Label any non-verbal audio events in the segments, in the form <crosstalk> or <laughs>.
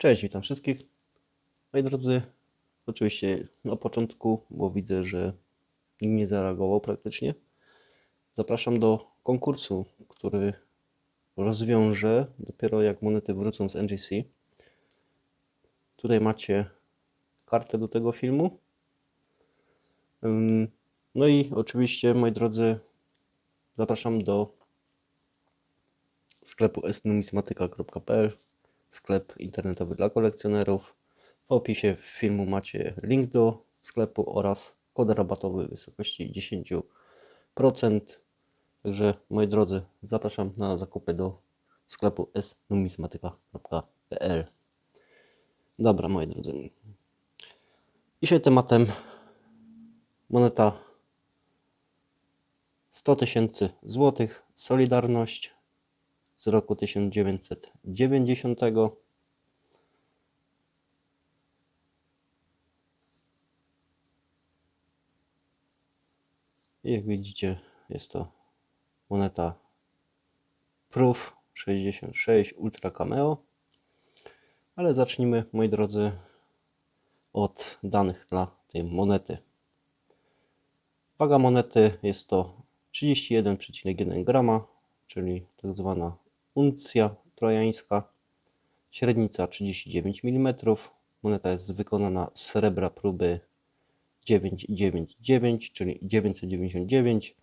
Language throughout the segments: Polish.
Cześć, witam wszystkich. Moi drodzy, oczywiście na początku, bo widzę, że nikt nie zareagował praktycznie. Zapraszam do konkursu, który rozwiążę dopiero jak monety wrócą z NGC. Tutaj macie kartę do tego filmu. No i oczywiście, moi drodzy, zapraszam do sklepu esnumismatyka.pl, sklep internetowy dla kolekcjonerów. W opisie filmu macie link do sklepu oraz kod rabatowy w wysokości 10%. Także moi drodzy, zapraszam na zakupy do sklepu esnumismatyka.pl. Dobra, moi drodzy. Dzisiaj tematem moneta 100 tysięcy złotych Solidarność z roku 1990. I jak widzicie, jest to moneta Proof 66 Ultra Cameo. Ale zacznijmy, moi drodzy, od danych dla tej monety. Waga monety jest to 31,1 grama, czyli tak zwana uncja trojańska. Średnica 39 mm. Moneta jest wykonana z srebra próby 999, czyli 999.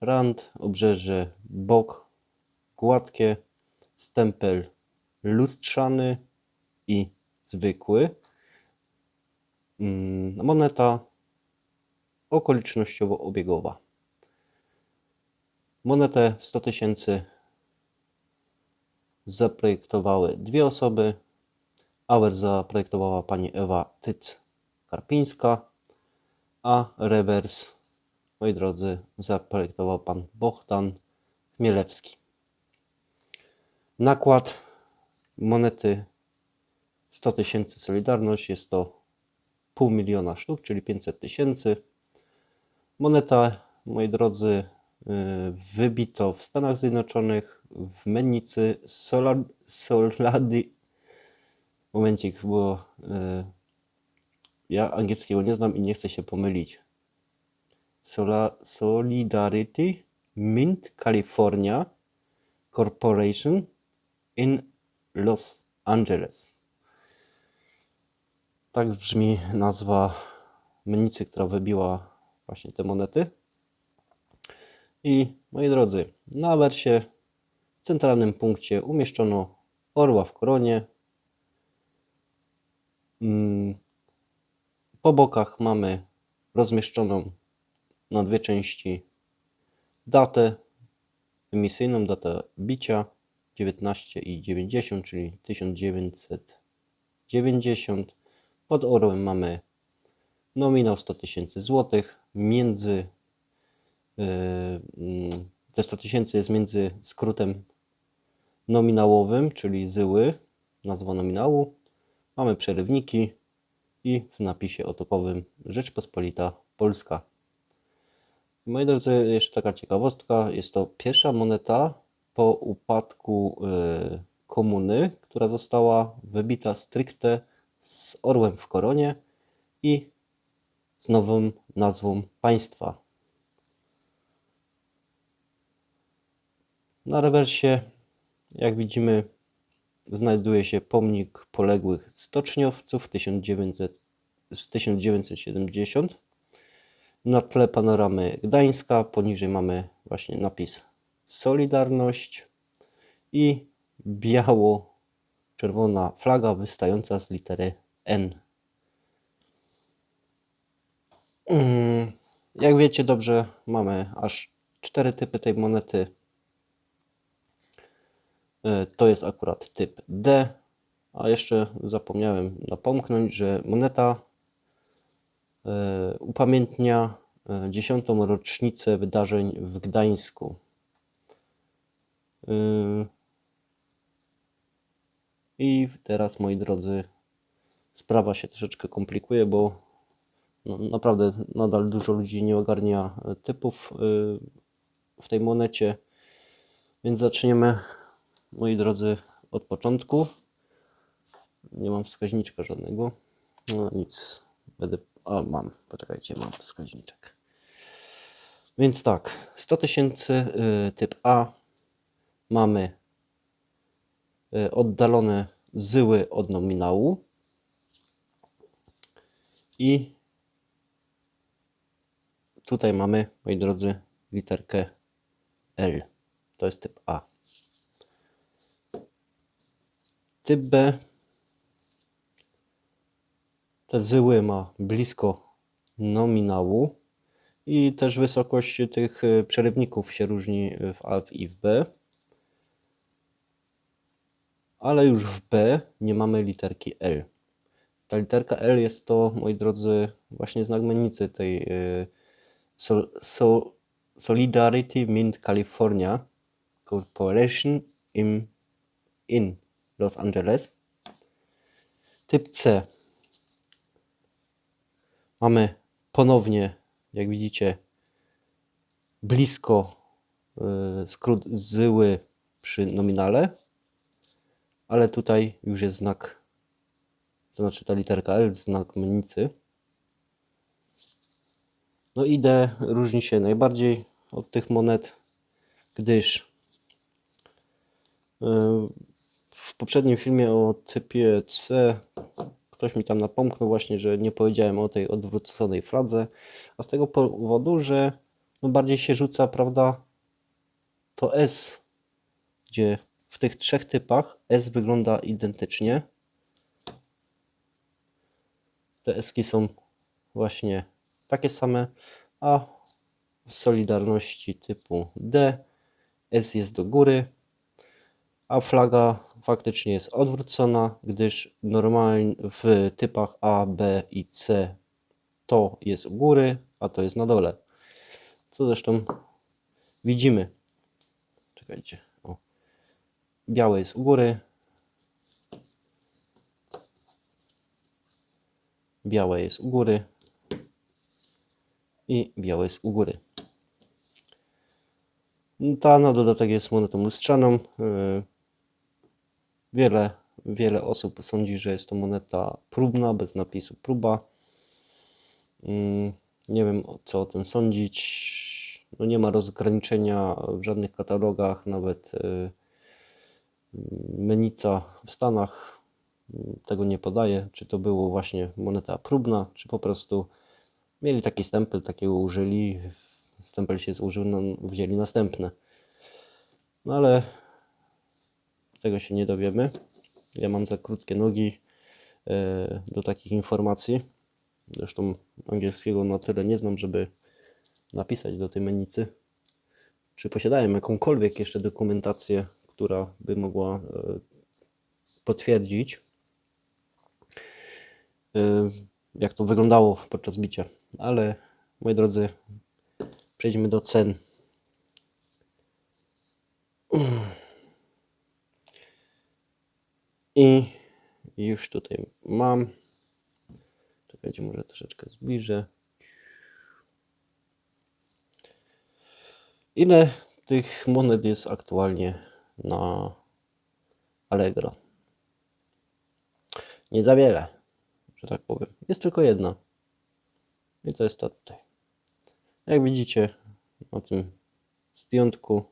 Rand, obrzeże, bok gładkie, stempel lustrzany i zwykły. Mm, Moneta okolicznościowo obiegowa. Monetę 100 tysięcy zaprojektowały dwie osoby. Auer zaprojektowała pani Ewa Tyc-Karpińska, a rewers, moi drodzy, zaprojektował pan Bohdan Chmielewski. Nakład monety 100 tysięcy Solidarność jest to pół miliona sztuk, czyli 500 tysięcy. Moneta, moi drodzy, y, wybito w Stanach Zjednoczonych, w mennicy Sola, Soladi. Momencik, bo y, ja angielskiego nie znam i nie chcę się pomylić. Sola, Solidarity Mint California Corporation in Los Angeles. Tak brzmi nazwa mennicy, która wybiła właśnie te monety. I moi drodzy, na wersie w centralnym punkcie umieszczono orła w koronie. Mm, Po bokach mamy rozmieszczoną na dwie części datę emisyjną, datę bicia 19 i 90, czyli 1990. Pod orłem mamy nominał 100 tysięcy złotych. Między yy, mm, te 100 tysięcy jest między skrótem nominałowym, czyli zyły, nazwa nominału. Mamy przerywniki i w napisie otokowym Rzeczpospolita Polska. Moi drodzy, jeszcze taka ciekawostka. Jest to pierwsza moneta po upadku y, komuny, która została wybita stricte z orłem w koronie i z nową nazwą państwa. Na rewersie, jak widzimy, znajduje się pomnik poległych stoczniowców 1900, z 1970. Na tle panoramy Gdańska, poniżej mamy właśnie napis Solidarność i biało-czerwona flaga wystająca z litery N. Mm, Jak wiecie dobrze, mamy aż cztery typy tej monety. E, To jest akurat typ D, a jeszcze zapomniałem napomknąć, że moneta e, upamiętnia e, dziesiątą rocznicę wydarzeń w Gdańsku. I teraz, moi drodzy, sprawa się troszeczkę komplikuje, bo no, naprawdę nadal dużo ludzi nie ogarnia typów w tej monecie. Więc zaczniemy, moi drodzy, od początku. Nie mam wskaźniczka żadnego. No nic. Będę. O, mam. Poczekajcie, mam wskaźniczek. Więc tak, 100 tysięcy y, typ A mamy y, oddalone zyły od nominału i tutaj mamy, moi drodzy, literkę L. To jest typ A. Typ B te zyły ma blisko nominału i też wysokość tych y, przerywników się różni w A i w B. Ale już w B nie mamy literki L. Ta literka L jest to, moi drodzy, właśnie znak mennicy tej y, Sol, Sol, Solidarity Mint California Corporation in, in Los Angeles. Typ C. Mamy ponownie, jak widzicie, blisko y, skrót zyły przy nominale, ale tutaj już jest znak, to znaczy ta literka L, znak mennicy. No i D różni się najbardziej od tych monet, gdyż y, poprzednim filmie o typie C ktoś mi tam napomknął właśnie, że nie powiedziałem o tej odwróconej fladze, a z tego powodu, że no bardziej się rzuca, prawda, to S, gdzie w tych trzech typach S wygląda identycznie. Te eski są właśnie takie same, a w Solidarności typu D S jest do góry, a flaga faktycznie jest odwrócona, gdyż normalnie w typach A, B i C to jest u góry, a to jest na dole. Co zresztą widzimy. Czekajcie. O. Białe jest u góry. Białe jest u góry. I białe jest u góry. Ta na dodatek jest monetą lustrzaną. Yy, Wiele, wiele osób sądzi, że jest to moneta próbna, bez napisu próba. Mm, Nie wiem, co o tym sądzić. No nie ma rozgraniczenia w żadnych katalogach, nawet y, Menica w Stanach mm, tego nie podaje, czy to było właśnie moneta próbna, czy po prostu mieli taki stempel, takiego użyli, stempel się zużył, no, wzięli następne. No ale tego się nie dowiemy. Ja mam za krótkie nogi e, do takich informacji. Zresztą angielskiego na tyle nie znam, żeby napisać do tej menicy. Czy posiadałem jakąkolwiek jeszcze dokumentację, która by mogła e, potwierdzić, e, jak to wyglądało podczas bicia. Ale moi drodzy, przejdźmy do cen. I już tutaj mam. Czekajcie, może troszeczkę zbliżę. Ile tych monet jest aktualnie na Allegro? Nie za wiele, że tak powiem. Jest tylko jedna. I to jest ta tutaj. Jak widzicie na tym zdjątku,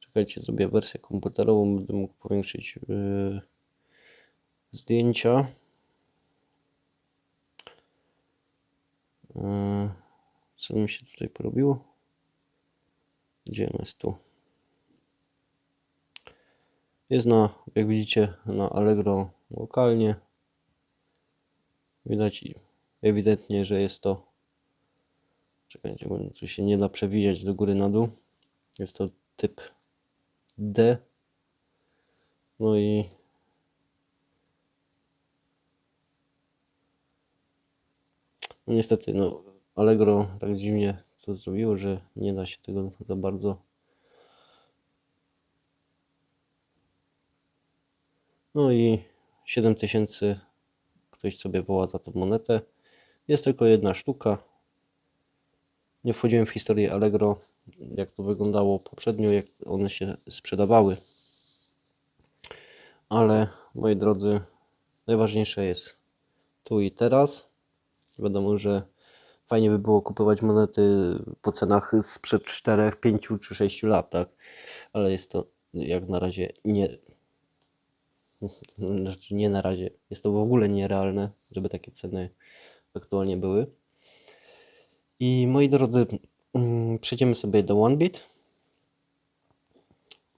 czekajcie, zrobię wersję komputerową, będę mógł powiększyć yy, zdjęcia. Yy, Co mi się tutaj porobiło? Gdzie jest tu? Jest na, jak widzicie, na Allegro lokalnie. Widać ewidentnie, że jest to. Czekajcie, bo tu się nie da przewijać do góry na dół. Jest to typ D. No i No niestety, no Allegro tak dziwnie to zrobiło, że nie da się tego za bardzo. No i 7000 ktoś sobie za tą monetę. Jest tylko jedna sztuka. Nie wchodziłem w historię Allegro, jak to wyglądało poprzednio, jak one się sprzedawały. Ale moi drodzy, Najważniejsze jest tu i teraz. Wiadomo, że fajnie by było kupować monety po cenach sprzed 4, 5 czy 6 lat, tak? Ale jest to jak na razie nie. <laughs> Znaczy nie na razie. Jest to w ogóle nierealne, żeby takie ceny aktualnie były. I moi drodzy, mm, przejdziemy sobie do OneBit.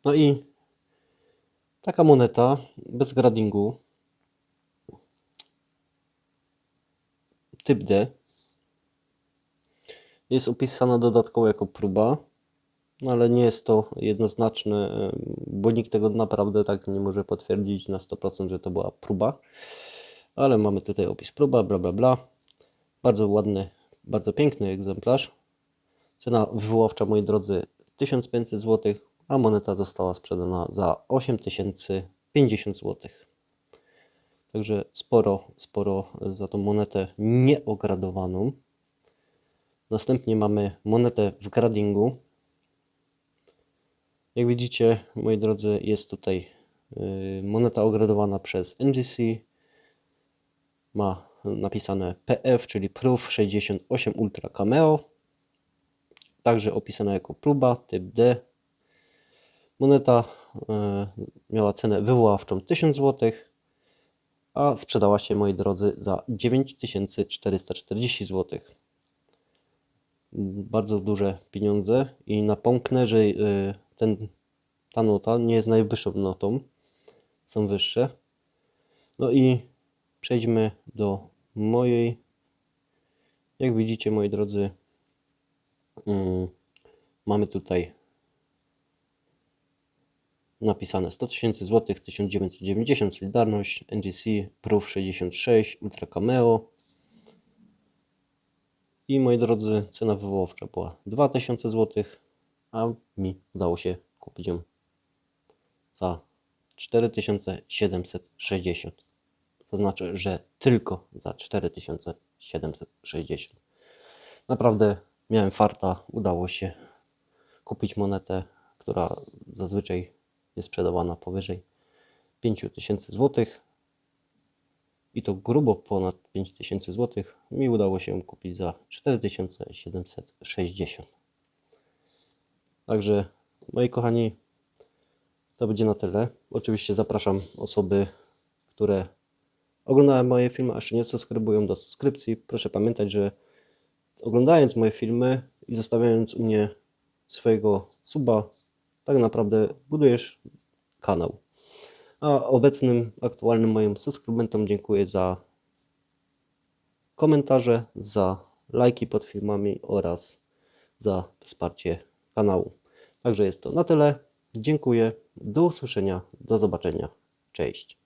No i taka moneta bez gradingu typ D jest opisana dodatkowo jako próba, no ale nie jest to jednoznaczne, bo nikt tego naprawdę tak nie może potwierdzić na 100%, że to była próba. Ale mamy tutaj opis próba, bla bla bla. Bardzo ładny, bardzo piękny egzemplarz. Cena wywoławcza, moi drodzy, 1500 zł, a moneta została sprzedana za 8050 zł. Także sporo, sporo za tą monetę nieogradowaną. Następnie mamy monetę w gradingu. Jak widzicie, moi drodzy, jest tutaj y, moneta ogradowana przez NGC. Ma napisane PF, czyli Proof 68 Ultra Cameo. Także opisana jako próba typ D. Moneta y, miała cenę wywoławczą 1000 zł, a sprzedała się, moi drodzy, za 9440 zł. Bardzo duże pieniądze i napomknę, że y, ten, ta nota nie jest najwyższą notą, są wyższe. No i przejdźmy do mojej. Jak widzicie, moi drodzy, mm, mamy tutaj napisane 100 tysięcy złotych 1990 Solidarność NGC Proof 66 Ultra Cameo. I moi drodzy cena wywoławcza była 2000 złotych a mi udało się kupić ją za 4760 zaznaczę, że tylko za 4760 naprawdę miałem farta, udało się kupić monetę, która zazwyczaj jest sprzedawana powyżej 5000 zł. I to grubo ponad 5000 zł. Mi udało się kupić za 4760. Także, moi kochani, to będzie na tyle. Oczywiście zapraszam osoby, które oglądają moje filmy, a jeszcze nie subskrybują do subskrypcji. Proszę pamiętać, że oglądając moje filmy i zostawiając u mnie swojego suba, naprawdę budujesz kanał. A obecnym, aktualnym moim subskrybentom dziękuję za komentarze, za lajki pod filmami oraz za wsparcie kanału. Także jest to na tyle. Dziękuję. Do usłyszenia. Do zobaczenia. Cześć.